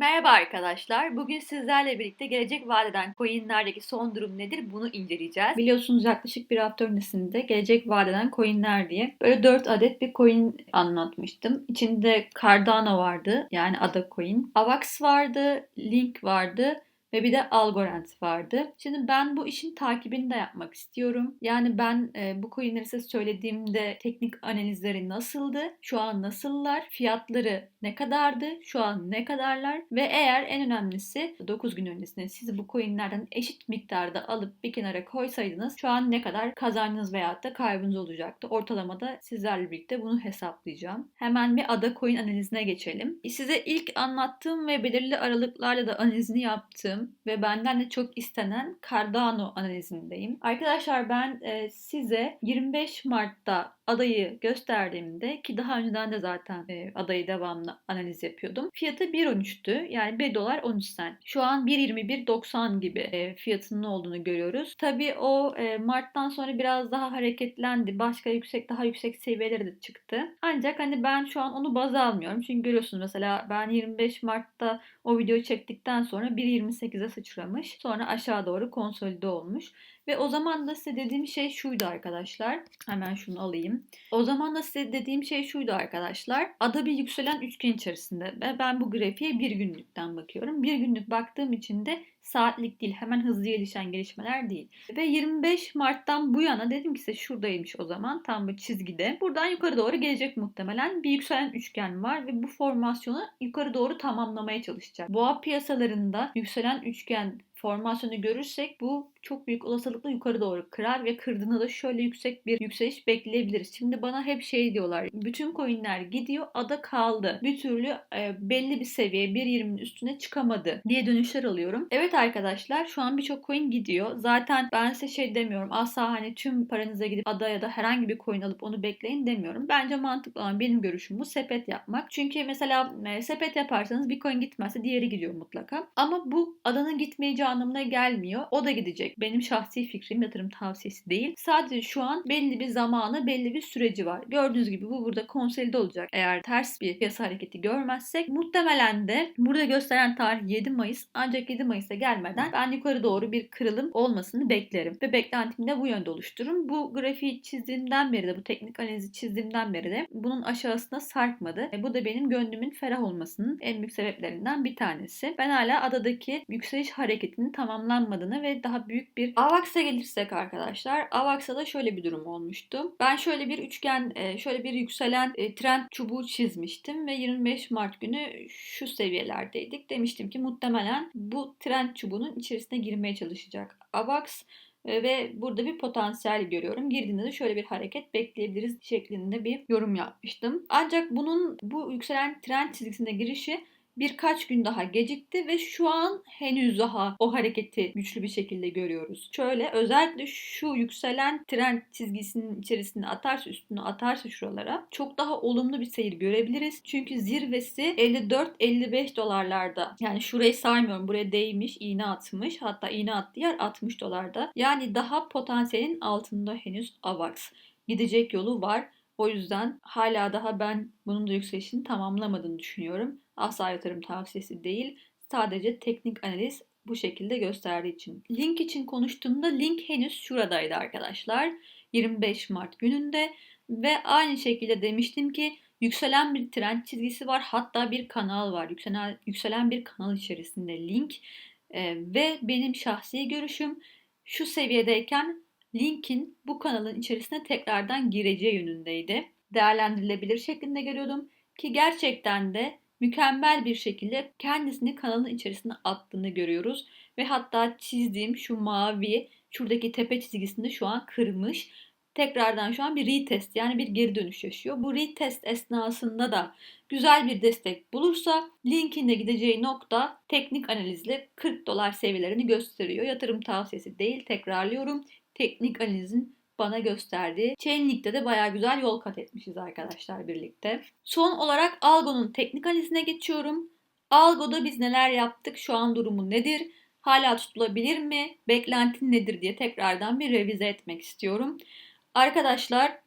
Merhaba arkadaşlar. Bugün sizlerle birlikte gelecek vadeden coinlerdeki son durum nedir bunu inceleyeceğiz. Biliyorsunuz yaklaşık bir hafta öncesinde gelecek vadeden coinler diye böyle 4 adet bir coin anlatmıştım. İçinde Cardano vardı yani ada coin. Avax vardı, Link vardı ve bir de Algorand vardı. Şimdi ben bu işin takibini de yapmak istiyorum. Yani ben e, bu coinleri size söylediğimde teknik analizleri nasıldı? Şu an nasıllar? Fiyatları ne kadardı? Şu an ne kadarlar? Ve eğer en önemlisi 9 gün öncesinde siz bu coinlerden eşit miktarda alıp bir kenara koysaydınız şu an ne kadar kazancınız veyahut da kaybınız olacaktı? Ortalamada sizlerle birlikte bunu hesaplayacağım. Hemen bir ada coin analizine geçelim. Size ilk anlattığım ve belirli aralıklarla da analizini yaptığım ve benden de çok istenen Cardano analizindeyim. Arkadaşlar ben e, size 25 Mart'ta adayı gösterdiğimde ki daha önceden de zaten e, adayı devamlı analiz yapıyordum. Fiyatı 1.13'tü. Yani 1 dolar 13 sent. Şu an 1.21.90 gibi e, fiyatının olduğunu görüyoruz. Tabii o e, Mart'tan sonra biraz daha hareketlendi. Başka yüksek daha yüksek seviyelere de çıktı. Ancak hani ben şu an onu baz almıyorum. Çünkü görüyorsunuz mesela ben 25 Mart'ta o videoyu çektikten sonra 1.28'e sıçramış. Sonra aşağı doğru konsolide olmuş. Ve o zaman da size dediğim şey şuydu arkadaşlar. Hemen şunu alayım. O zaman da size dediğim şey şuydu arkadaşlar. Ada bir yükselen üçgen içerisinde ve ben bu grafiğe bir günlükten bakıyorum. Bir günlük baktığım için de saatlik değil hemen hızlı gelişen gelişmeler değil. Ve 25 Mart'tan bu yana dedim ki size şuradaymış o zaman tam bu çizgide. Buradan yukarı doğru gelecek muhtemelen bir yükselen üçgen var ve bu formasyonu yukarı doğru tamamlamaya çalışacak. Boğa piyasalarında yükselen üçgen formasyonu görürsek bu çok büyük olasılıkla yukarı doğru kırar ve kırdığında da şöyle yüksek bir yükseliş bekleyebiliriz. Şimdi bana hep şey diyorlar. Bütün coinler gidiyor ada kaldı. Bir türlü e, belli bir seviye 1.20'nin üstüne çıkamadı diye dönüşler alıyorum. Evet arkadaşlar şu an birçok coin gidiyor. Zaten ben size şey demiyorum. Asla hani tüm paranıza gidip ada ya da herhangi bir coin alıp onu bekleyin demiyorum. Bence mantıklı olan benim görüşüm bu sepet yapmak. Çünkü mesela e, sepet yaparsanız bir coin gitmezse diğeri gidiyor mutlaka. Ama bu adanın gitmeyeceği anlamına gelmiyor. O da gidecek. Benim şahsi fikrim yatırım tavsiyesi değil. Sadece şu an belli bir zamanı, belli bir süreci var. Gördüğünüz gibi bu burada konsolide olacak. Eğer ters bir piyasa hareketi görmezsek muhtemelen de burada gösteren tarih 7 Mayıs. Ancak 7 Mayıs'a gelmeden ben yukarı doğru bir kırılım olmasını beklerim. Ve beklentimi de bu yönde oluştururum. Bu grafiği çizdiğimden beri de bu teknik analizi çizdiğimden beri de bunun aşağısına sarkmadı. E, bu da benim gönlümün ferah olmasının en büyük sebeplerinden bir tanesi. Ben hala adadaki yükseliş hareketini hareketinin tamamlanmadığını ve daha büyük bir AVAX'a gelirsek arkadaşlar AVAX'a da şöyle bir durum olmuştu. Ben şöyle bir üçgen e, şöyle bir yükselen e, trend çubuğu çizmiştim ve 25 Mart günü şu seviyelerdeydik. Demiştim ki muhtemelen bu trend çubuğunun içerisine girmeye çalışacak AVAX e, ve burada bir potansiyel görüyorum. Girdiğinde de şöyle bir hareket bekleyebiliriz şeklinde bir yorum yapmıştım. Ancak bunun bu yükselen trend çizgisine girişi birkaç gün daha gecikti ve şu an henüz daha o hareketi güçlü bir şekilde görüyoruz. Şöyle özellikle şu yükselen trend çizgisinin içerisinde atarsa üstüne atarsa şuralara çok daha olumlu bir seyir görebiliriz. Çünkü zirvesi 54-55 dolarlarda. Yani şurayı saymıyorum. Buraya değmiş, iğne atmış. Hatta iğne attığı yer 60 dolarda. Yani daha potansiyelin altında henüz AVAX. Gidecek yolu var. O yüzden hala daha ben bunun da yükselişini tamamlamadığını düşünüyorum. Asla yatırım tavsiyesi değil. Sadece teknik analiz bu şekilde gösterdiği için. Link için konuştuğumda link henüz şuradaydı arkadaşlar. 25 Mart gününde ve aynı şekilde demiştim ki yükselen bir trend çizgisi var. Hatta bir kanal var. Yükselen, yükselen bir kanal içerisinde link ee, ve benim şahsi görüşüm şu seviyedeyken linkin bu kanalın içerisine tekrardan gireceği yönündeydi. Değerlendirilebilir şeklinde görüyordum ki gerçekten de mükemmel bir şekilde kendisini kanalın içerisine attığını görüyoruz. Ve hatta çizdiğim şu mavi şuradaki tepe çizgisinde şu an kırmış. Tekrardan şu an bir retest yani bir geri dönüş yaşıyor. Bu retest esnasında da güzel bir destek bulursa linkinde gideceği nokta teknik analizle 40 dolar seviyelerini gösteriyor. Yatırım tavsiyesi değil tekrarlıyorum. Teknik analizin bana gösterdiği Chainlink'te de baya güzel yol kat etmişiz arkadaşlar birlikte. Son olarak Algo'nun teknik analizine geçiyorum. Algo'da biz neler yaptık? Şu an durumu nedir? Hala tutulabilir mi? Beklentin nedir diye tekrardan bir revize etmek istiyorum. Arkadaşlar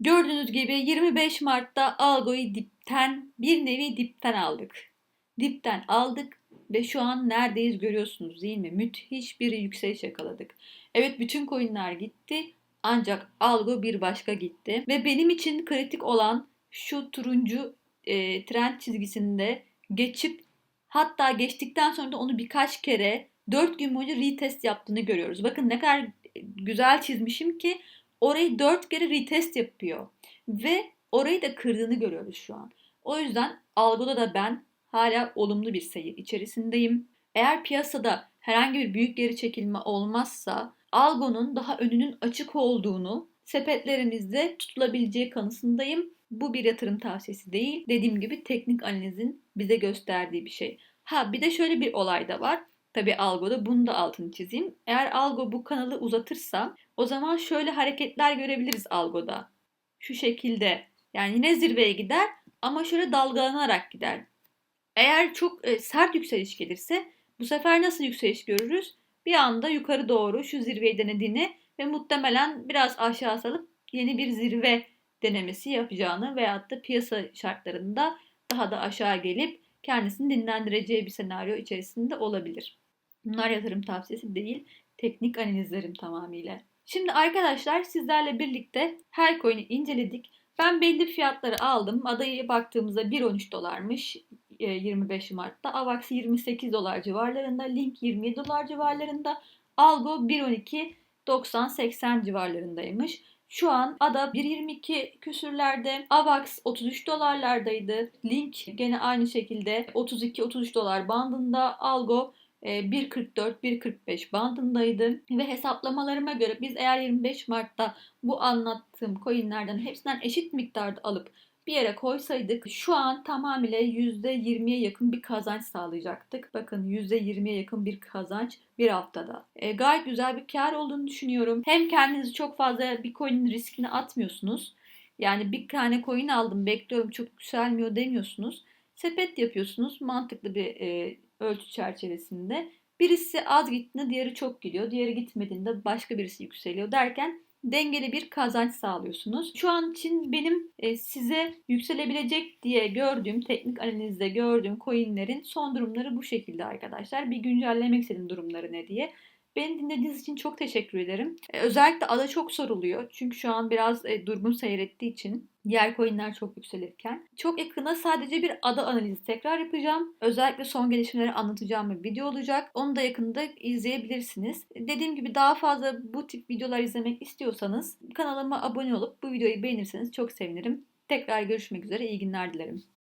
gördüğünüz gibi 25 Mart'ta Algo'yu dipten bir nevi dipten aldık. dipten aldık ve şu an neredeyiz görüyorsunuz değil mi? Müthiş bir yükseliş yakaladık. Evet bütün coinler gitti ancak algo bir başka gitti. Ve benim için kritik olan şu turuncu e, trend çizgisinde geçip hatta geçtikten sonra da onu birkaç kere 4 gün boyunca retest yaptığını görüyoruz. Bakın ne kadar güzel çizmişim ki orayı 4 kere retest yapıyor. Ve orayı da kırdığını görüyoruz şu an. O yüzden algoda da ben hala olumlu bir seyir içerisindeyim. Eğer piyasada herhangi bir büyük geri çekilme olmazsa algonun daha önünün açık olduğunu sepetlerimizde tutulabileceği kanısındayım. Bu bir yatırım tavsiyesi değil. Dediğim gibi teknik analizin bize gösterdiği bir şey. Ha bir de şöyle bir olay da var. Tabi algoda bunu da altını çizeyim. Eğer algo bu kanalı uzatırsa o zaman şöyle hareketler görebiliriz algoda. Şu şekilde yani yine zirveye gider ama şöyle dalgalanarak gider. Eğer çok e, sert yükseliş gelirse bu sefer nasıl yükseliş görürüz? Bir anda yukarı doğru şu zirveyi denediğini ve muhtemelen biraz aşağı salıp yeni bir zirve denemesi yapacağını veyahut da piyasa şartlarında daha da aşağı gelip kendisini dinlendireceği bir senaryo içerisinde olabilir. Bunlar yatırım tavsiyesi değil, teknik analizlerim tamamıyla. Şimdi arkadaşlar sizlerle birlikte her coin'i inceledik. Ben belli fiyatları aldım. Adayı baktığımızda 1.13 dolarmış 25 Mart'ta. Avax 28 dolar civarlarında. Link 27 dolar civarlarında. Algo 1.12 90-80 civarlarındaymış. Şu an ADA 1.22 küsürlerde, AVAX 33 dolarlardaydı. Link gene aynı şekilde 32-33 dolar bandında. Algo 1.44-1.45 bandındaydı ve hesaplamalarıma göre biz eğer 25 Mart'ta bu anlattığım coinlerden hepsinden eşit miktarda alıp bir yere koysaydık şu an tamamıyla %20'ye yakın bir kazanç sağlayacaktık. Bakın %20'ye yakın bir kazanç bir haftada. E, gayet güzel bir kar olduğunu düşünüyorum. Hem kendinizi çok fazla bir coin'in riskine atmıyorsunuz. Yani bir tane coin aldım bekliyorum çok yükselmiyor demiyorsunuz. Sepet yapıyorsunuz mantıklı bir e, ölçü çerçevesinde. Birisi az gittiğinde diğeri çok gidiyor. Diğeri gitmediğinde başka birisi yükseliyor derken dengeli bir kazanç sağlıyorsunuz. Şu an için benim e, size yükselebilecek diye gördüğüm, teknik analizde gördüğüm coinlerin son durumları bu şekilde arkadaşlar. Bir güncellemek istedim durumları ne diye. Beni dinlediğiniz için çok teşekkür ederim. E, özellikle ada çok soruluyor. Çünkü şu an biraz e, durgun seyrettiği için diğer coinler çok yükselirken. Çok yakında sadece bir ada analizi tekrar yapacağım. Özellikle son gelişmeleri anlatacağım bir video olacak. Onu da yakında izleyebilirsiniz. Dediğim gibi daha fazla bu tip videolar izlemek istiyorsanız kanalıma abone olup bu videoyu beğenirseniz çok sevinirim. Tekrar görüşmek üzere. İyi günler dilerim.